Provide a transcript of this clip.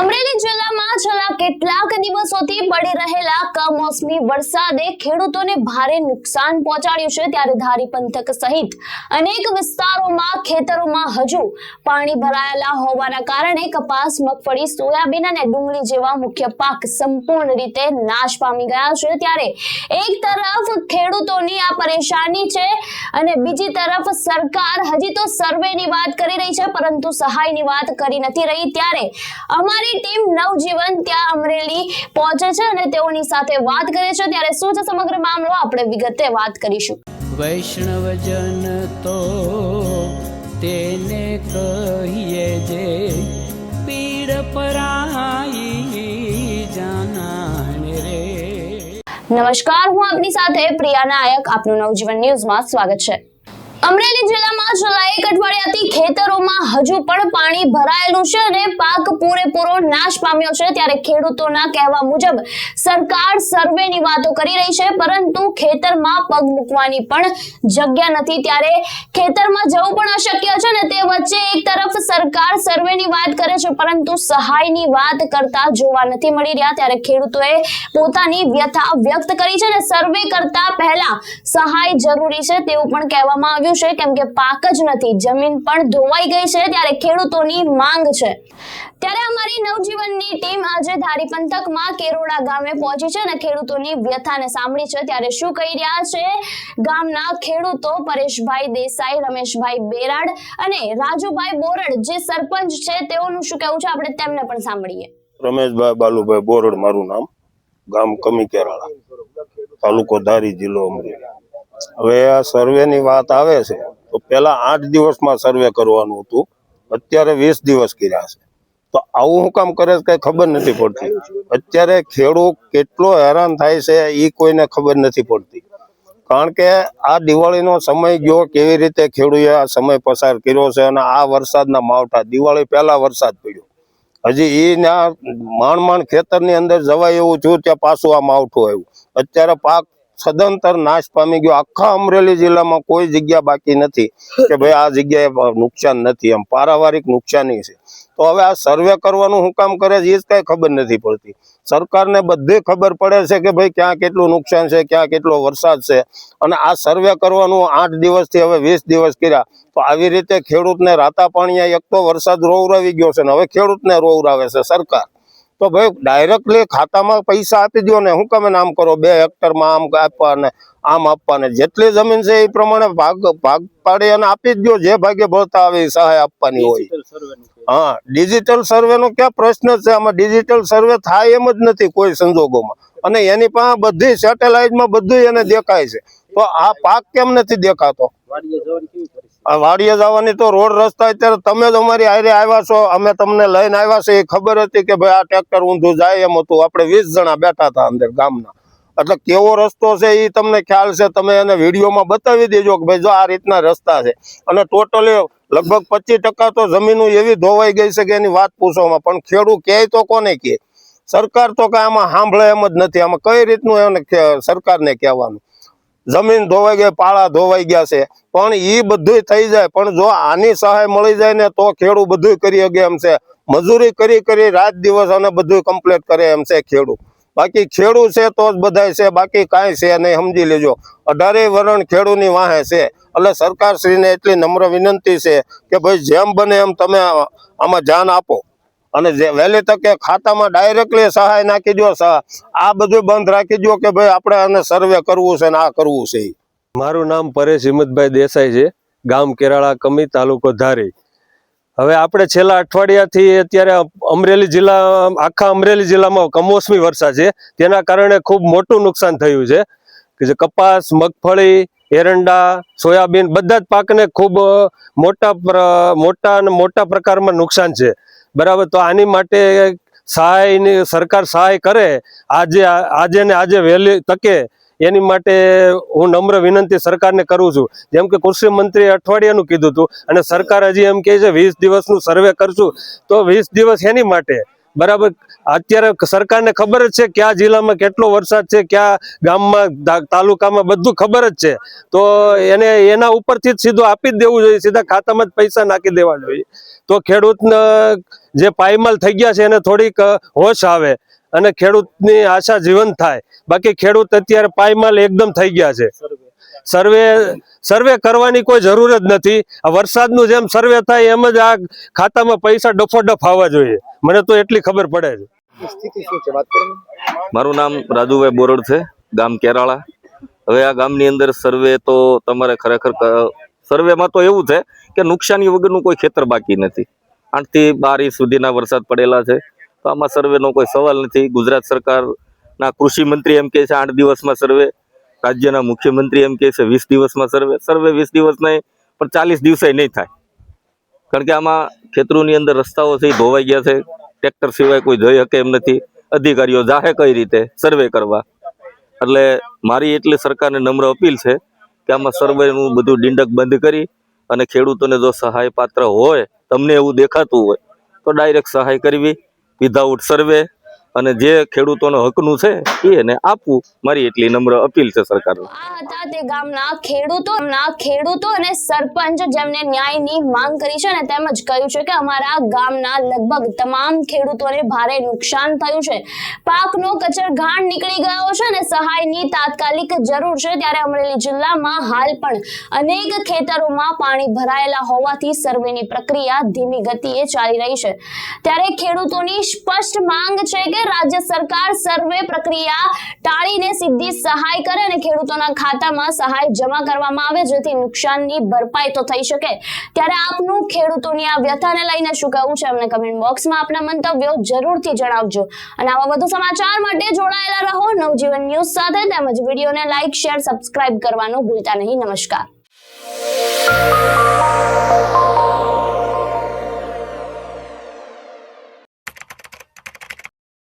અમરેલી જિલ્લામાં છેલ્લા કેટલાક દિવસોથી પડી રહેલા કમોસમી વરસાદે ખેડૂતોને ભારે નુકસાન પહોંચાડ્યું છે. ત્યારે ધારી પંથક સહિત અનેક વિસ્તારોમાં, ખેતરોમાં હજુ પાણી ભરાયેલા હોવાના કારણે કપાસ, મગફળી, સોયાબીન અને ડુંગળી જેવા મુખ્ય પાક સંપૂર્ણ રીતે નાશ પામી ગયા છે. ત્યારે એક તરફ ખેડૂતોની આ પરેશાની છે અને બીજી તરફ સરકાર હજી તો સર્વેની વાત કરી રહી છે, પરંતુ સહાયની વાત કરી નથી રહી. ત્યારે અમારી ટીમ નવજીવન ત્યાં અમરેલી પહોંચે છે અને તેઓની સાથે વાત કરે છે. ત્યારે શું છે સમગ્ર મામલો? આપણે વિગતે વાત કરીશું. વૈષ્ણવજન તો તેને કહીએ જે પીડ પરાઈ જાનાને રે. નમસ્કાર હું આપની સાથે પ્રિયા નાયક. આપનું નવજીવન ન્યૂઝમાં સ્વાગત છે. અમરેલી જિલ્લામાં છેલ્લા એક અઠવાડિયાથી ખેતરોમાં હજુ પણ પાણી ભરાયેલું છે અને પાક પૂરેપૂરો નાશ પામ્યો છે. ત્યારે ખેડૂતોના કહેવા મુજબ સરકાર સર્વેની વાતો કરી રહી છે, પરંતુ ખેતરમાં પગ મૂકવાની પણ જગ્યા નથી. ત્યારે ખેતરમાં જવું પણ અશક્ય છે ને તે વચ્ચે એક તરફ સરકાર સર્વેની વાત કરે છે, પરંતુ સહાયની વાત કરતા જોવા નથી મળી રહ્યા. ત્યારે ખેડૂતોએ પોતાની વ્યથા વ્યક્ત કરી છે અને સર્વે કરતા પહેલા સહાય જરૂરી છે તેવું પણ કહેવામાં આવ્યું છે, કેમ કે પાક જ નથી. જમીન પણ ધોવાઈ ગઈ છે, ત્યારે ખેડૂતોની માંગ છે. ત્યારે અમારી નવજીવનની ટીમ આજે ધારી પંથકમાં કેરોડા ગામે પહોંચી છે અને ખેડૂતોની વ્યથાને સાંભળી છે. ત્યારે શું કહી રહ્યા છે? ગામના ખેડૂતો પરેશભાઈ દેસાઈ, રમેશભાઈ બેરાડ અને રાજુભાઈ બોરડ, જે સરપંચ છે, તેઓનું શું કહેવું છે? આપણે તેમને પણ સાંભળીએ. રમેશભાઈ બાલુભાઈ બોરડ મારું નામ. ગામ કમી કેરાળા, તાલુકો ધારી જિલ્લો અમરેલી. હવે આ સર્વેની વાત આવે છે, તો પેલા આઠ દિવસમાં સર્વે કરવાનું હતું, અત્યારે વીસ દિવસ કર્યા છે. તો આવું હું કામ કરે છે કઈ ખબર નથી પડતી. અત્યારે ખેડૂત કેટલો હેરાન થાય છે એ કોઈને ખબર નથી પડતી. કારણ કે આ દિવાળીનો સમય ગયો કેવી રીતે ખેડૂએ આ સમય પસાર કર્યો છે અને આ વરસાદના માવઠા, દિવાળી પહેલા વરસાદ પડ્યો. હજી એના માંડ માંડ ખેતરની અંદર જવાય એવું થયું, ત્યાં પાછું આ માવઠું આવ્યું. અત્યારે પાક સદંતર નાશ પામી ગયો. આખા અમરેલી જિલ્લામાં કોઈ જગ્યા બાકી નથી કે ભાઈ આ જગ્યાએ નુકસાન નથી. એમ પારાવારિક નુકસાની છે. તો હવે આ સર્વે કરવાનું હું કામ કરે છે એ જ કઈ ખબર નથી પડતી. સરકારને બધી ખબર પડે છે કે ભાઈ ક્યાં કેટલું નુકસાન છે, ક્યાં કેટલો વરસાદ છે. અને આ સર્વે કરવાનું આઠ દિવસથી હવે વીસ દિવસ કર્યા. તો આવી રીતે ખેડૂતને રાતા પાણીએ એક તો વરસાદ રોવરાવી ગયો છે ને હવે ખેડૂતને રોવરાવે છે સરકાર. તો ભાઈ ડાયરેક્ટલી ખાતામાં પૈસા આપી દો ને. હું તમે આમ કરો? બે હેક્ટરમાં આમ આપવા ને આમ આપવા ને જેટલી જમીન છે એ પ્રમાણે ભાગ ભાગ પાડી અને આપી જ દો જે ભાગે ભરતા આવે એ સહાય આપવાની હોય. હા ડિજિટલ સર્વે નો ક્યાં પ્રશ્ન છે? આમાં ડિજિટલ સર્વે થાય એમ જ નથી કોઈ સંજોગોમાં. અને એની પાસે બધી સેટેલાઇટમાં બધું એને દેખાય છે. તો આ પાક કેમ નથી દેખાતો? વાડીએ જવાની તો રોડ રસ્તા અત્યારે તમે જ અમારી હારે આવ્યા છો. અમે તમને લઈને આવ્યા છે એ ખબર હતી કે ભાઈ આ ટ્રેક્ટર ઊંધું જાય એમ હતું. આપણે વીસ જણા બેઠા હતા અંદર ગામના. એટલે કેવો રસ્તો છે એ તમને ખ્યાલ છે. તમે એને વિડીયોમાં બતાવી દેજો કે ભાઈ જો આ રીતના રસ્તા છે. અને ટોટલી લગભગ પચીસ તો જમીનો એવી ધોવાઈ ગઈ છે કે એની વાત પૂછવામાં. પણ ખેડૂત કહે તો કોને કહે? સરકાર તો કાંઈ આમાં સાંભળે એમ જ નથી. આમાં કઈ રીતનું એને સરકારને કહેવાનું? જમીન ધોવાઈ ગઈ, પાળા ધોવાઈ ગયા છે. પણ એ બધું થઈ જાય. પણ જો આની સહાય મળી જાય ને, તો ખેડૂત બધું કરી શકે એમ છે. મજૂરી કરી કરી રાત દિવસ અને બધું કમ્પ્લીટ કરે એમ છે ખેડૂત. બાકી ખેડૂત છે તો જ બધાય છે, બાકી કાંઈ છે નહીં, સમજી લેજો. અઢારે વરણ ખેડૂતની વાહે છે. એટલે સરકારશ્રીને એટલી નમ્ર વિનંતી છે કે ભાઈ જેમ બને એમ તમે આમાં જાન આપો. અને જે વહેલી તકે ખાતામાં ડાયરેક્ટલી સહાય નાખી દો આ બધું બંધ રાખી દો કે ભાઈ આપણે આને સર્વે કરવું છે ને આ કરવું છે. મારું નામ પરેશ હિંમતભાઈ દેસાઈ છે, ગામ કેરાળા, કમી તાલુકો ધારી. હવે આપણે છેલ્લા અઠવાડિયાથી અત્યારે અમરેલી જિલ્લા, આખા અમરેલી જિલ્લામાં કમોસમી વરસાદ છે. તેના કારણે ખૂબ મોટું નુકસાન થયું છે. કે જે કપાસ, મગફળી એરંડા, સોયાબીન, બધા જ પાકને ખૂબ મોટા મોટા અને મોટા પ્રકારમાં નુકસાન છે. બરાબર? તો આની માટે સહાયની, સરકાર સહાય કરે, આજે આજે ને આજે વહેલી તકે, એની માટે હું નમ્ર વિનંતી સરકારને કરું છું. જેમ કે કૃષિ મંત્રીએ અઠવાડિયાનું કીધું હતું અને સરકાર હજી એમ કહે છે, વીસ દિવસનું સર્વે કરશું. તો વીસ દિવસ એની માટે બરાબર? અત્યારે સરકારને ખબર જ છે કયા જિલ્લામાં કેટલો વરસાદ છે, કયા ગામમાં તાલુકામાં બધું ખબર જ છે. તો એને, એના ઉપરથી જ સીધું આપી જ દેવું જોઈએ, સીધા ખાતામાં જ પૈસા નાખી દેવા જોઈએ. તો ખેડૂતને જે પાયમાલ થઈ ગયા છે, એને થોડીક હોશ આવે અને ખેડૂતની આશા જીવંત થાય. બાકી ખેડૂત અત્યારે પાયમાલ એકદમ થઈ ગયા છે. સર્વે સર્વે કરવાની કોઈ જરૂર જ નથી. આ વરસાદનું જેમ સર્વે થાય એમ જ આ ખાતામાં પૈસા ડફોડફ આવવા જોઈએ. મને તો એટલી ખબર પડે છે. સ્થિતિ શું છે? વાત કરો. ને. મારું નામ રાજુભાઈ બોરડ છે ગામ કેરાળા. હવે આ ગામની અંદર સર્વે તો તમારે ખરેખર સર્વેમાં તો એવું છે કે નુકસાની વગરનું કોઈ ખેતર બાકી નથી. આઠથી બાર ઇંચ સુધીના વરસાદ પડેલા છે. તો આમાં સર્વેનો કોઈ સવાલ નથી. ગુજરાત સરકારના કૃષિ મંત્રી એમ કહે છે આઠ દિવસમાં સર્વે રાજ્યના મુખ્યમંત્રી એમ કહે છે, વીસ દિવસમાં સર્વે સર્વે વીસ દિવસ નહીં પણ ચાલીસ દિવસે નહીં થાય. કારણ કે આમાં ખેતરોની અંદર રસ્તાઓ છે ધોવાઈ ગયા છે. ટ્રેક્ટર સિવાય કોઈ જઈ શકે એમ નથી. અધિકારીઓ જાહે કઈ રીતે સર્વે કરવા. એટલે મારી એટલી સરકારને નમ્ર અપીલ છે કે આમાં સર્વેનું બધું ડીંડક બંધ કરી અને ખેડૂતોને જો સહાય પાત્ર હોય, તમને એવું દેખાતું હોય, તો ડાયરેક્ટ સહાય કરવી, વિધાઉટ સર્વે અને જે ખેડૂતોનો હકનું છે એને આપવું. મારી એટલી નમ્ર અપીલ છે સરકારને. આ હતા તે ગામના ખેડૂતો ગામના ખેડૂતો અને સરપંચ જેમને ન્યાયની માંગ કરી છે અને તેમજ કહ્યું છે કે અમારા ગામના લગભગ તમામ ખેડૂતોને ભારે નુકસાન થયું છે. પાકનો કચરઘાણ નીકળી ગયો છે અને સહાયની તાત્કાલિક જરૂર છે. ત્યારે અમરેલી જિલ્લામાં હાલ પણ અનેક ખેતરોમાં પાણી ભરાયેલા હોવાથી સર્વેની પ્રક્રિયા ધીમી ગતિએ ચાલી રહી છે. ત્યારે ખેડૂતોની સ્પષ્ટ માંગ છે કે રાજ્ય સરકાર સર્વે પ્રક્રિયા ટાળીને સીધી સહાય કરે અને ખેડૂતોના ખાતામાં સહાય જમા કરવામાં આવે, જેથી નુકસાનની ભરપાઈ તો થઈ શકે. ત્યારે આપનું ખેડૂતોની આ વ્યથાને લઈને શું કહેવું છે અમને કમેન્ટ બોક્સમાં આપના મંતવ્યો જરૂરથી જણાવજો. અને આવા વધુ સમાચાર માટે જોડાયેલા રહો. નવજીવન ન્યૂઝ સાથે તેમજ વિડીયોને લાઇક શેર સબસ્ક્રાઇબ કરવાનું ભૂલતા નહીં. નમસ્કાર.